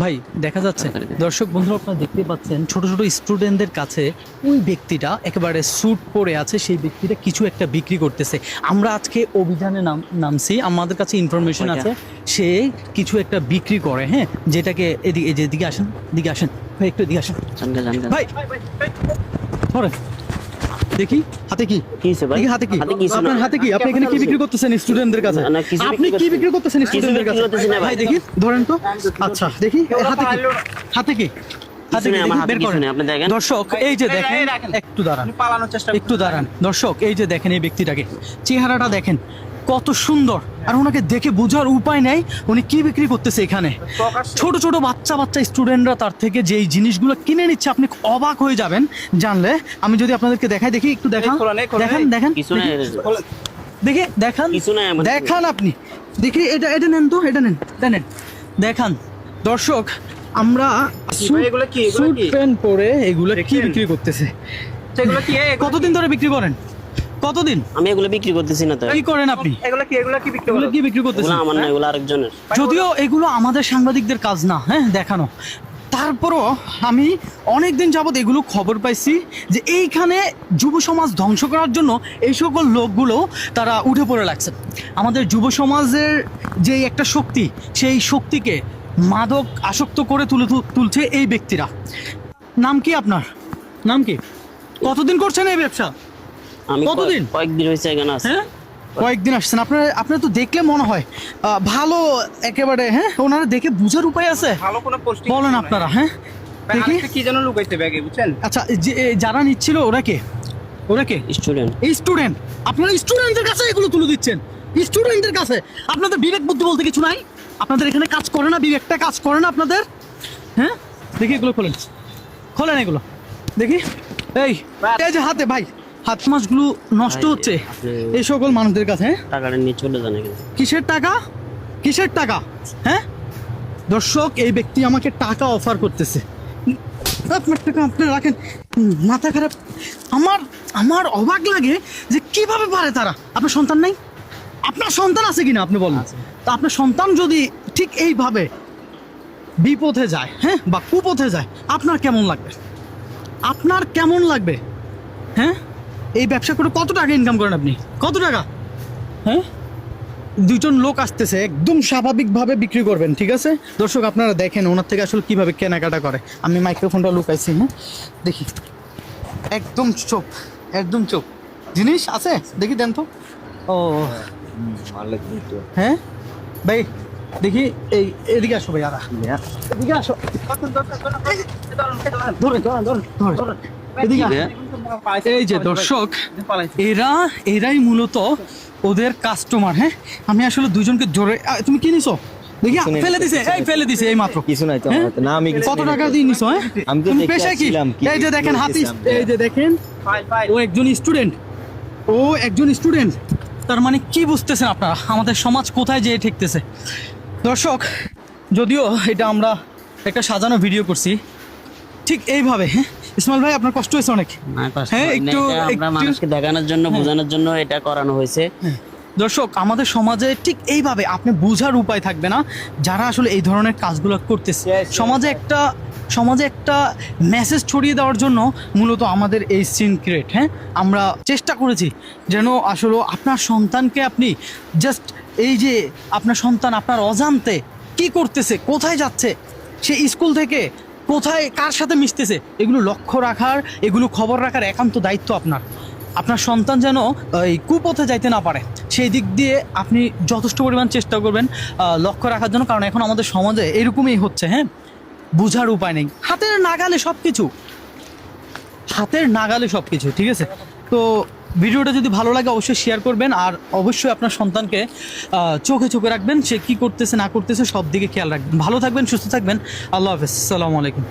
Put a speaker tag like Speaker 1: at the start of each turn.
Speaker 1: ভাই দেখা যাচ্ছে দর্শক বন্ধুরা আপনারা দেখতে পাচ্ছেন ছোট ছোট স্টুডেন্টদের কাছে ওই ব্যক্তিটা একেবারে স্যুট পরে আছে সেই ব্যক্তিটা কিছু একটা বিক্রি করতেছে। আমরা আজকে অভিযানে নাম নামছি আমাদের কাছে ইনফরমেশন আছে সে কিছু একটা বিক্রি করে হ্যাঁ যেটাকে এদিকে এদিকে আসেন দিকে আসেন ভাই একটু এদিকে আসেন। ভাই ধরেন। দেখি হাতে কি?
Speaker 2: কি ভাই?
Speaker 1: হাতে কি?
Speaker 2: হাতে কিছু না।
Speaker 1: আপনার হাতে কি? আপনি এখানে কি বিক্রি করতেছেন স্টুডেন্টদের কাছে?
Speaker 2: না, না, কিছু
Speaker 1: আপনি কি বিক্রি করতেছেন স্টুডেন্টদের কাছে?
Speaker 2: ভাই।
Speaker 1: ভাই দেখি ধরেন তো। আচ্ছা দেখি হাতে কি? হাতে কি? হাতে
Speaker 2: কিছু
Speaker 1: কি
Speaker 2: নেই, আমার
Speaker 1: দেখি,
Speaker 2: হাতে
Speaker 1: বের
Speaker 2: কিছু
Speaker 1: করেন।
Speaker 2: নেই, আপনি দেখেন।
Speaker 1: দর্শক এই যে দেখেন একটু দাঁড়ান। একটু দাঁড়ান। দর্শক এই যে দেখেন এই ব্যক্তিটাকে চেহারাটা দেখেন। কত সুন্দর। আর ওনাকে দেখে বোঝার উপায় নেই উনি কি বিক্রি করতেছে এখানে। ছোট ছোট বাচ্চা বাচ্চা স্টুডেন্টরা তার থেকে যেই জিনিসগুলো কিনে নিচ্ছে আপনি অবাক হয়ে যাবেন জানলে। আমি যদি আপনাদেরকে দেখাই দেখি একটু দেখান। দেখেন। দেখেন। দেখি দেখান। দেখান আপনি। দেখি এটা এটা নেন তো এটা নেন এটা নেন। দেখান। দর্শক আমরা
Speaker 3: ভাই, এগুলো কি? এগুলো
Speaker 1: স্যুট
Speaker 3: কি?
Speaker 1: প্যান্ট পরে এগুলো কি বিক্রি করতেছে?
Speaker 3: কি? এ-
Speaker 1: কতদিন ধরে বিক্রি করেন? কতদিন?
Speaker 2: আমি এগুলো বিক্রি করতেছি না তো।
Speaker 1: কি করেন আপনি।
Speaker 3: এগুলো কি এগুলো কি বিক্রি
Speaker 1: এগুলো কি বিক্রি
Speaker 2: এগুলো
Speaker 1: করতেছেন
Speaker 2: আমার না এগুলো আরেকজনের।
Speaker 1: যদিও এগুলো আমাদের সাংবাদিকদের কাজ না হ্যাঁ দেখানো। তারপরও আমি অনেক দিন যাবৎ এগুলো খবর পাইছি যে এইখানে যুব সমাজ ধ্বংস করার জন্য এই সকল লোকগুলো তারা উঠে পড়ে লাগছে। আমাদের যুব সমাজের যে একটা শক্তি সেই শক্তিকে মাদক আসক্ত করে তুলে তুলছে এই ব্যক্তিরা। নাম কি আপনার? নাম কি? কতদিন করছেন এই ব্যবসা?
Speaker 2: আমি
Speaker 1: কতদিন?
Speaker 2: কয়েকদিন হয়েছে এখানে আছে।
Speaker 1: হ্যাঁ? কয়েকদিন আসছেন। আপনার আপনার তো দেখলে মনে হয় ভালো একেবারে হ্যাঁ? ওনারা দেখে বুঝার উপায় আছে।
Speaker 3: ভালো কোনো পোস্টিং
Speaker 1: বলেন আপনারা হ্যাঁ? দেখি।
Speaker 3: কি যেন লুকাইছে ব্যাগে বুঝছেন?
Speaker 1: আচ্ছা যে যারা নিচ্ছিল ওরা কে? ওরা কে?
Speaker 2: স্টুডেন্ট
Speaker 1: এই স্টুডেন্ট আপনারা স্টুডেন্টদের কাছে এগুলো তুলে দিচ্ছেন। স্টুডেন্টদের কাছে। আপনাদের বিবেক বুদ্ধি বলতে কিছু নাই। আপনাদের এখানে কাজ করে না বিবেকটা কাজ করে না আপনাদের। হ্যাঁ? দেখি এগুলো খোলেন। খোলেন এগুলো। দেখি। এই এই যে হাতে ভাই। হাত মাছগুলো নষ্ট হচ্ছে। এই সকল মানুষদের কাছে হ্যাঁ?
Speaker 2: টাকাটা নিয়ে চলে যান
Speaker 1: কিসের টাকা? কিসের টাকা? হ্যাঁ? দর্শক এই ব্যক্তি আমাকে টাকা অফার করতেছে। আপনার টাকা আপনি রাখেন। মাথা খারাপ। আমার আমার অবাক লাগে যে কীভাবে পারে তারা? আপনার সন্তান নাই? আপনার সন্তান আছে কিনা আপনি বলেন? তা আপনার সন্তান যদি ঠিক এইভাবে বিপথে যায় হ্যাঁ? বা কুপথে যায় আপনার কেমন লাগবে? আপনার কেমন লাগবে? হ্যাঁ? এই ব্যবসা করে কত টাকা ইনকাম করেন আপনি? কত টাকা? হ্যাঁ? দুজন লোক আসতেছে, একদম স্বাভাবিকভাবে বিক্রি করবেন, ঠিক আছে? দর্শক, আপনারা দেখেন ওনার থেকে আসলে কীভাবে কেনাকাটা করে। আমি মাইক্রোফোনটা লুকাইছি হ্যাঁ? দেখি। একদম চোপ একদম চোপ। জিনিস আছে? দেখি দেন তো। ও। হ্যাঁ? ভাই, দেখি, এই, এদিকে আসো ভাই, আরা। এদিকে আসো। ধরে ধরে ধরে ধরে। এই যে দর্শক এরা এরাই মূলত ওদের কাস্টমার হ্যাঁ? আমি আসলে দুজনকে জোরে তুমি কি নিছো? দেখি ফেলে দিছে এই ফেলে দিছে এই মাত্র।
Speaker 4: কিছু নাই তো না আমি
Speaker 1: কত টাকা দিয়ে নিছো হ্যাঁ?
Speaker 4: আমি তো
Speaker 1: পেশা কি? এই যে দেখেন হাতি এই যে দেখেন ও একজন স্টুডেন্ট ও একজন স্টুডেন্ট তার মানে কি বুঝতেছেন আপনারা? আমাদের সমাজ কোথায় যেয়ে ঠেকতেছে? দর্শক যদিও এটা আমরা একটা সাজানো ভিডিও করছি ঠিক এইভাবে হ্যাঁ? ইসমাইল ভাই আপনার কষ্ট হয়েছে অনেক। হ্যাঁ, একটু-
Speaker 2: এটা আমরা মানুষকে দেখানোর জন্য বোঝানোর জন্য এটা করানো হয়েছে।
Speaker 1: দর্শক আমাদের সমাজে ঠিক এইভাবে আপনি বোঝার উপায় থাকবে না যারা আসলে এই ধরনের কাজগুলো করতেছে। সমাজে একটা সমাজে একটা মেসেজ ছড়িয়ে দেওয়ার জন্য মূলত আমাদের এই সিন ক্রিয়েট হ্যাঁ? আমরা চেষ্টা করেছি যেন আসলে আপনার সন্তানকে আপনি জাস্ট এই যে আপনার সন্তান আপনার অজান্তে কি করতেছে কোথায় যাচ্ছে সে স্কুল থেকে কোথায় কার সাথে মিশতেছে? এগুলো লক্ষ্য রাখার, এগুলো খবর রাখার একান্ত দায়িত্ব আপনার। আপনার সন্তান যেন এই কুপথে যাইতে না পারে। সেই দিক দিয়ে আপনি যথেষ্ট পরিমাণ চেষ্টা করবেন লক্ষ্য রাখার জন্য, কারণ এখন আমাদের সমাজে এরকমই হচ্ছে হ্যাঁ? বোঝার উপায় নেই। হাতের নাগালে সব কিছু হাতের নাগালে সব কিছু ঠিক আছে? তো ভিডিওটা যদি ভালো লাগে, অবশ্যই শেয়ার করবেন আর অবশ্যই আপনার সন্তানকে চোখে চোখে রাখবেন, সে কী করতেছে, না করতেছে, সব দিকে খেয়াল রাখবেন। ভালো থাকবেন, সুস্থ থাকবেন। আল্লাহ হাফেজ। সালামু আলাইকুম।